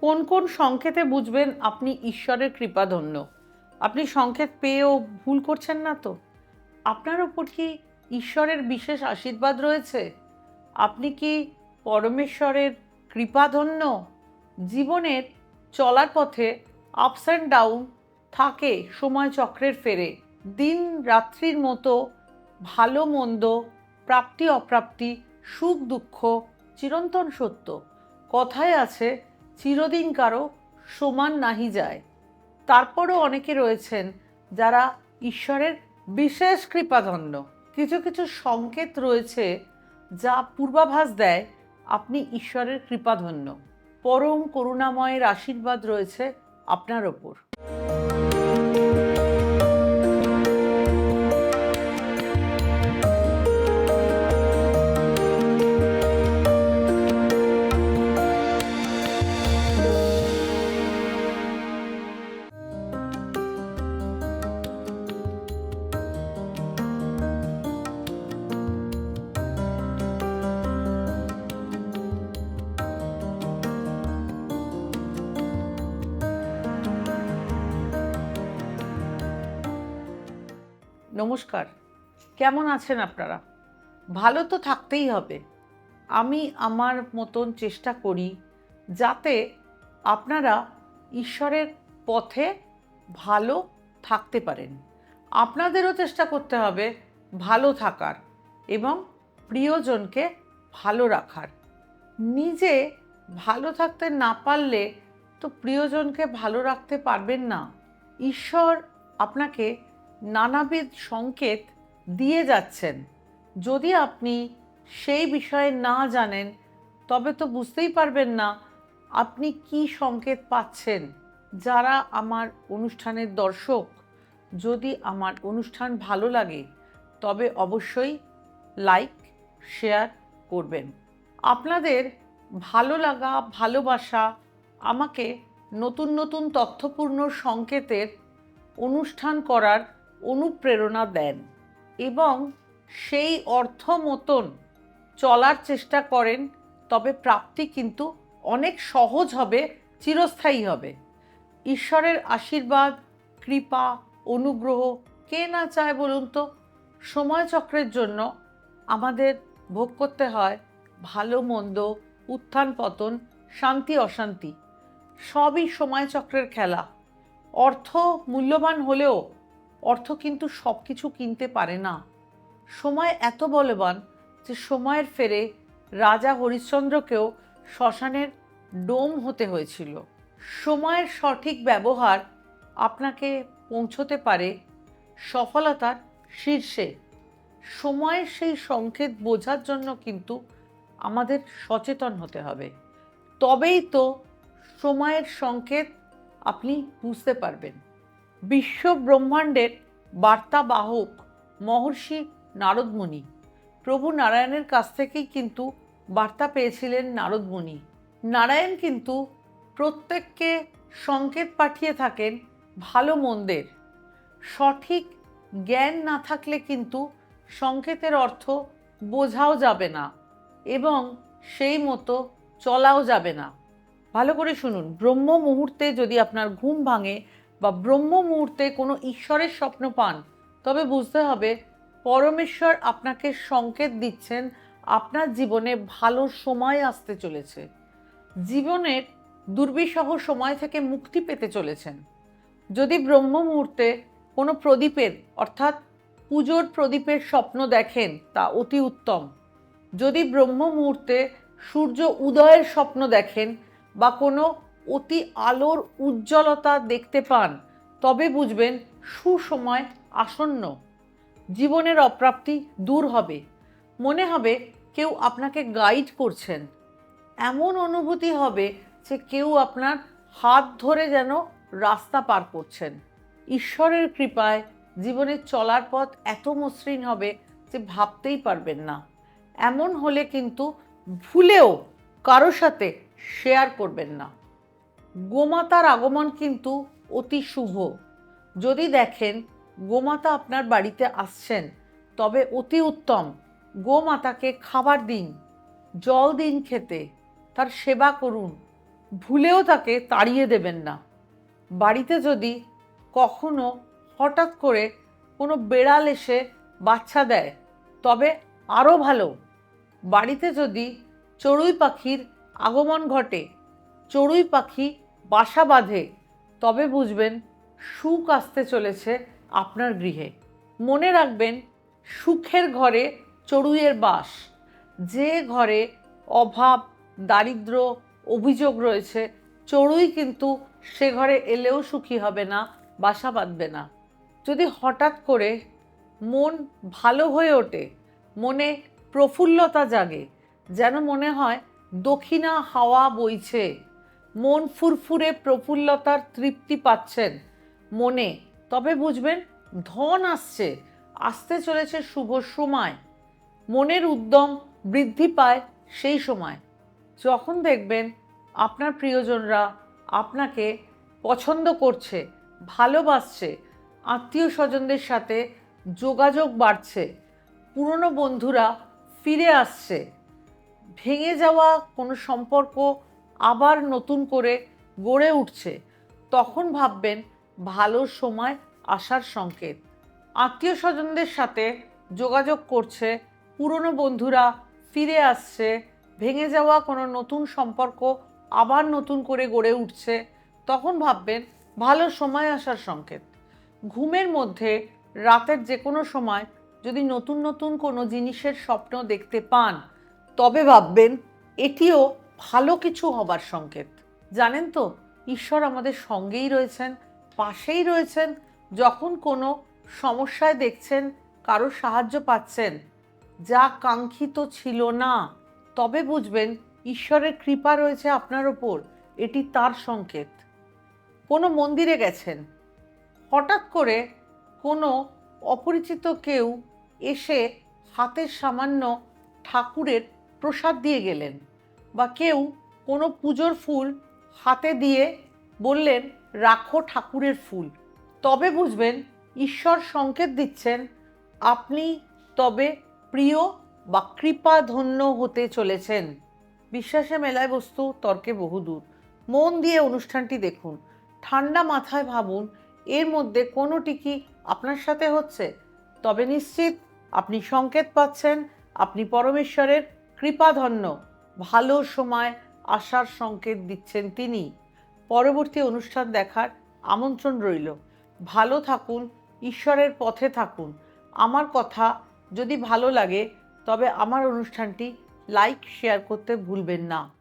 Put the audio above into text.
কোন কোন সংকেতে বুঝবেন আপনি ঈশ্বরের কৃপাধন্য? আপনি সংকেত পেয়েও ভুল করছেন না তো? আপনার ওপর কি ঈশ্বরের বিশেষ আশীর্বাদ রয়েছে? আপনি কি পরমেশ্বরের কৃপাধন্য? জীবনের চলার পথে আপস অ্যান্ড ডাউন থাকে সময় চক্রের ফেরে। দিন রাত্রির মতো ভালো মন্দ, প্রাপ্তি অপ্রাপ্তি, সুখ দুঃখ, চিরন্তন সত্য। কথায় আছে চিরদিন কারও সমান নাহি যায়। তারপরও অনেকে রয়েছেন যারা ঈশ্বরের বিশেষ কৃপাধন্য। কিছু কিছু সংকেত রয়েছে যা পূর্বাভাস দেয় আপনি ঈশ্বরের কৃপাধন্য। পরম করুণাময়ের আশীর্বাদ রয়েছে আপনার ওপর। নমস্কার। কেমন আছেন আপনারা? ভালো তো থাকতেই হবে। আমি আমার মতন চেষ্টা করি যাতে আপনারা ঈশ্বরের পথে ভালো থাকতে পারেন। আপনাদেরও চেষ্টা করতে হবে ভালো থাকার এবং প্রিয়জনকে ভালো রাখার। নিজে ভালো থাকতে না পারলে তো প্রিয়জনকে ভালো রাখতে পারবেন না। ঈশ্বর আপনাকে নানাবিধ সংকেত দিয়ে যাচ্ছেন। যদি আপনি সেই বিষয়ে না জানেন, তবে তো বুঝতেই পারবেন না আপনি কি সংকেত পাচ্ছেন। যারা আমার অনুষ্ঠানের দর্শক, যদি আমার অনুষ্ঠান ভালো লাগে, তবে অবশ্যই লাইক, শেয়ার করবেন। আপনাদের ভালো লাগা, ভালোবাসা আমাকে নতুন নতুন তথ্যপূর্ণ সংকেতের অনুষ্ঠান করার অনুপ্রেরণা দেন এবং সেই অর্থ মতন চলার চেষ্টা করেন, তবে প্রাপ্তি কিন্তু অনেক সহজ হবে, চিরস্থায়ী হবে। ঈশ্বরের আশীর্বাদ, কৃপা, অনুগ্রহ, কে না চায় বলুন তো? সময়চক্রের জন্য আমাদের ভোগ করতে হয় ভালো, মন্দ, উত্থান, পতন, শান্তি, অশান্তি, সবই সময়চক্রের খেলা। অর্থ মূল্যবান হলেও অর্থ কিন্তু সব কিছু কিনতে পারে না। সময় এত বলবান যে সময়ের ফেরে রাজা হরিশ্চন্দ্রকেও শ্মশানের ডোম হতে হয়েছিল। সময়ের সঠিক ব্যবহার আপনাকে পৌঁছতে পারে সফলতার শীর্ষে। সময়ের সেই সংকেত বোঝার জন্য কিন্তু আমাদের সচেতন হতে হবে। তবেই তো সময়ের সংকেত আপনি বুঝতে পারবেন। বিশ্ব ব্রহ্মাণ্ডের বার্তাবাহক মহর্ষি নারদমুনি প্রভু নারায়ণের কাছ থেকেই কিন্তু বার্তা পেয়েছিলেন নারদমুনি নারায়ণ কিন্তু প্রত্যেককে সংকেত পাঠিয়ে থাকেন ভালো মন্দের। সঠিক জ্ঞান না থাকলে কিন্তু সংকেতের অর্থ বোঝাও যাবে না এবং সেই মতো চলাও যাবে না। ভালো করে শুনুন ব্রহ্ম মুহূর্তে যদি আপনার ঘুম ভাঙে বা ব্রহ্ম মুহূর্তে কোনো ঈশ্বরের স্বপ্ন পান, তবে বুঝতে হবে পরমেশ্বর আপনাকে সংকেত দিচ্ছেন, আপনার জীবনে ভালো সময় আসতে চলেছে। জীবনের দুর্বিষহ সময় থেকে মুক্তি পেতে চলেছেন। যদি ব্রহ্ম মুহূর্তে কোনো প্রদীপের, অর্থাৎ পুজোর প্রদীপের স্বপ্ন দেখেন, তা অতি উত্তম। যদি ব্রহ্ম মুহূর্তে সূর্য উদয়ের স্বপ্ন দেখেন বা কোনো অতি আলোর উজ্জ্বলতা দেখতে পান, তবে বুঝবেন সুসময় আসন্ন। জীবনের অপ্রাপ্তি দূর হবে। মনে হবে কেউ আপনাকে গাইড করছেন। এমন অনুভূতি হবে যে কেউ আপনার হাত ধরে যেন রাস্তা পার করছেন। ঈশ্বরের কৃপায় জীবনের চলার পথ এত মসৃণ হবে যে ভাবতেই পারবেন না। এমন হলে কিন্তু ভুলেও কারও সাথে শেয়ার করবেন না। গোমাতার আগমন কিন্তু অতি শুভ। যদি দেখেন, গোমাতা আপনার বাড়িতে আসছেন, তবে অতি উত্তম। গোমাতাকে খাবার দিন, জল দিন খেতে, তার সেবা করুন। ভুলেও তাকে তাড়িয়ে দেবেন না। বাড়িতে যদি কখনো হঠাৎ করে কোনো বেড়াল এসে বাচ্চা দেয়, তবে আরও ভালো। বাড়িতে যদি চড়ুই পাখির আগমন ঘটে চড়ুই পাখি বাসা বাঁধে, তবে বুঝবেন সুখ আসতে চলেছে আপনার গৃহে। মনে রাখবেন, সুখের ঘরে চড়ুইয়ের বাস। যে ঘরে অভাব, দারিদ্র, অভিযোগ রয়েছে, চড়ুই কিন্তু সে ঘরে এলেও সুখী হবে না, বাসা বাঁধবে না। যদি হঠাৎ করে মন ভালো হয়ে ওঠে, মনে প্রফুল্লতা জাগে, যেন মনে হয় দক্ষিণা হাওয়া বইছে। মন ফুরফুরে প্রফুল্লতার তৃপ্তি পাচ্ছেন। মনে, তবে বুঝবেন, ধন আসছে, আসতে চলেছে শুভ সময়। মনের উদ্যম বৃদ্ধি পায় সেই সময়। যখন দেখবেন আপনার প্রিয়জনরা আপনাকে পছন্দ করছে, ভালোবাসছে আত্মীয় স্বজনদের সাথে যোগাযোগ বাড়ছে, পুরনো বন্ধুরা ফিরে আসছে, ভেঙে যাওয়া কোনো সম্পর্ক আবার নতুন করে গড়ে উঠছে, তখন ভাববেন ভালো সময় আসার সংকেত। আত্মীয় স্বজনদের সাথে যোগাযোগ করছে, পুরনো বন্ধুরা ফিরে আসছে, ভেঙে যাওয়া কোনো নতুন সম্পর্ক আবার নতুন করে গড়ে উঠছে, তখন ভাববেন ভালো সময় আসার সংকেত। ঘুমের মধ্যে রাতের যে কোনো সময় যদি নতুন নতুন কোনো জিনিসের স্বপ্ন দেখতে পান, তবে ভাববেন এটিও ভালো কিছু হবার সংকেত। জানেন তো, ঈশ্বর আমাদের সঙ্গেই রয়েছেন, পাশেই রয়েছেন। যখন কোনো সমস্যায় দেখছেন, কারও সাহায্য পাচ্ছেন, যা কাঙ্ক্ষিত ছিল না, তবে বুঝবেন ঈশ্বরের কৃপা রয়েছে আপনার ওপর। এটি তার সংকেত। কোনো মন্দিরে গেছেন, হঠাৎ করে কোনো অপরিচিত কেউ এসে হাতের সামান্য ঠাকুরের প্রসাদ দিয়ে গেলেন। বা কেউ কোনো পুজোর ফুল হাতে দিয়ে বললেন, রাখো ঠাকুরের ফুল। তবে বুঝবেন, ঈশ্বর সংকেত দিচ্ছেন, আপনি তবে প্রিয় বা কৃপাধন্য হতে চলেছেন। বিশ্বাসে মেলায় বস্তু তর্কে বহুদূর। মন দিয়ে অনুষ্ঠানটি দেখুন। ঠান্ডা মাথায় ভাবুন, এর মধ্যে কোনোটি কি আপনার সাথে হচ্ছে? তবে নিশ্চিত, আপনি সংকেত পাচ্ছেন, আপনি পরমেশ্বরের কৃপাধন্য। ভালো সময় আসার সংকেত দিচ্ছেন তিনি। পরবর্তী অনুষ্ঠান দেখার আমন্ত্রণ রইল। ভালো থাকুন, ঈশ্বরের পথে থাকুন। আমার কথা যদি ভালো লাগে, তবে আমার অনুষ্ঠানটি লাইক, শেয়ার করতে ভুলবেন না।